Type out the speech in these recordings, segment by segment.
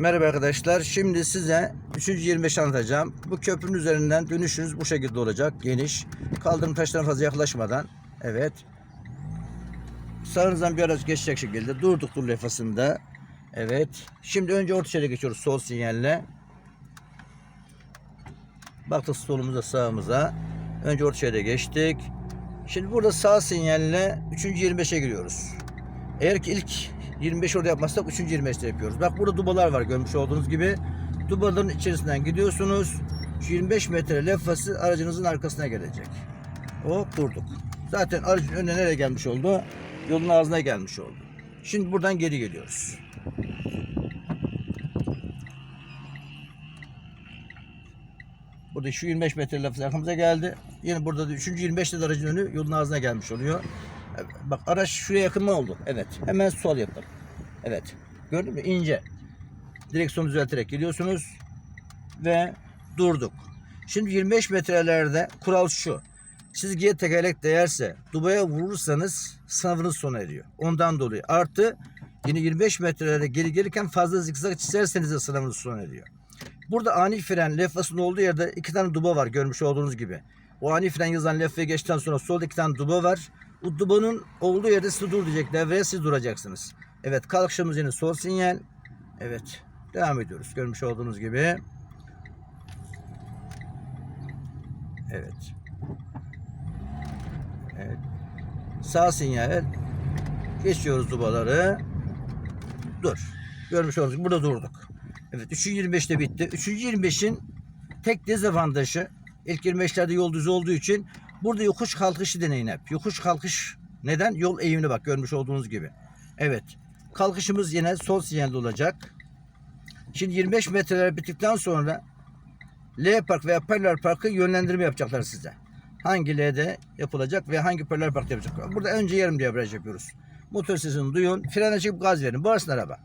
Merhaba arkadaşlar. Şimdi size 3. 25 anlatacağım. Bu köprünün üzerinden dönüşünüz bu şekilde olacak. Geniş. Kaldırım taşlarına fazla yaklaşmadan. Evet. Sağınızdan bir araç geçecek şekilde durduk dur lefasında. Evet. Şimdi önce orta şeride geçiyoruz sol sinyalle. Baktık solumuza sağımıza. Önce orta şeride geçtik. Şimdi burada sağ sinyalle 3. 25'e giriyoruz. Eğer ki ilk 25 orada yapmazsak 3. 25'te yapıyoruz. Bak burada dubalar var görmüş olduğunuz gibi. Dubaların içerisinden gidiyorsunuz. Şu 25 metre levhası aracınızın arkasına gelecek. Hop durduk. Zaten aracın önüne nereye gelmiş oldu? Yolun ağzına gelmiş oldu. Şimdi buradan geri geliyoruz. Burada şu 25 metre lafız arkamıza geldi. Yine burada da 3. 25'te de aracın önü yolun ağzına gelmiş oluyor. Bak araç şuraya yakın mı oldu? Evet. Hemen sol yakın. Evet. Gördün mü? İnce. Direksiyonu düzelterek gidiyorsunuz. Ve durduk. Şimdi 25 metrelerde kural şu. Çizgiye tekerlek değerse dubaya vurursanız sınavınız sona eriyor. Ondan dolayı. Artı yine 25 metrelerde geri gelirken fazla zikzak çizerseniz de sınavınız sona eriyor. Burada ani fren levhasının olduğu yerde iki tane duba var görmüş olduğunuz gibi. O ani fren yazan levhaya geçtikten sonra solda iki tane duba var. O dubanın olduğu yerde size dur diyecekler ve siz duracaksınız. Evet kalkışımız yine sol sinyal. Evet devam ediyoruz görmüş olduğunuz gibi. Evet. Evet. Sağ sinyal. Geçiyoruz dubaları. Dur. Görmüş olduğunuz gibi burada durduk. Evet 3. 25'te bitti. 3. 25'in tek dezavantajı ilk 25'lerde yol düz olduğu için burada yokuş kalkışı deneyin hep. Yokuş kalkış neden? Yol eğimine bak görmüş olduğunuz gibi. Evet. Kalkışımız yine sol sinyalde olacak. Şimdi 25 metreler bittikten sonra L park veya paralel parkı yönlendirme yapacaklar size. Hangi L'de yapılacak ve hangi paralel parkta yapacak. Burada önce yarım debriyaj yapıyoruz. Motor sesini duyun. Frene çıkıp gaz verin. Bağırsın araba.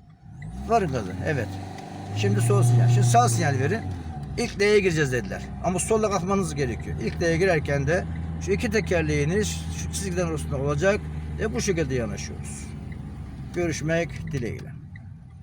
Varın gazı. Evet. Şimdi sol sinyal. Şimdi sağ sinyal verin. İlk L'ye gireceğiz dediler. Ama solla kalkmanız gerekiyor. İlk L'ye girerken de şu iki tekerleğiniz şu çizgiden arasında olacak ve bu şekilde yanaşıyoruz. Görüşmek dileğiyle.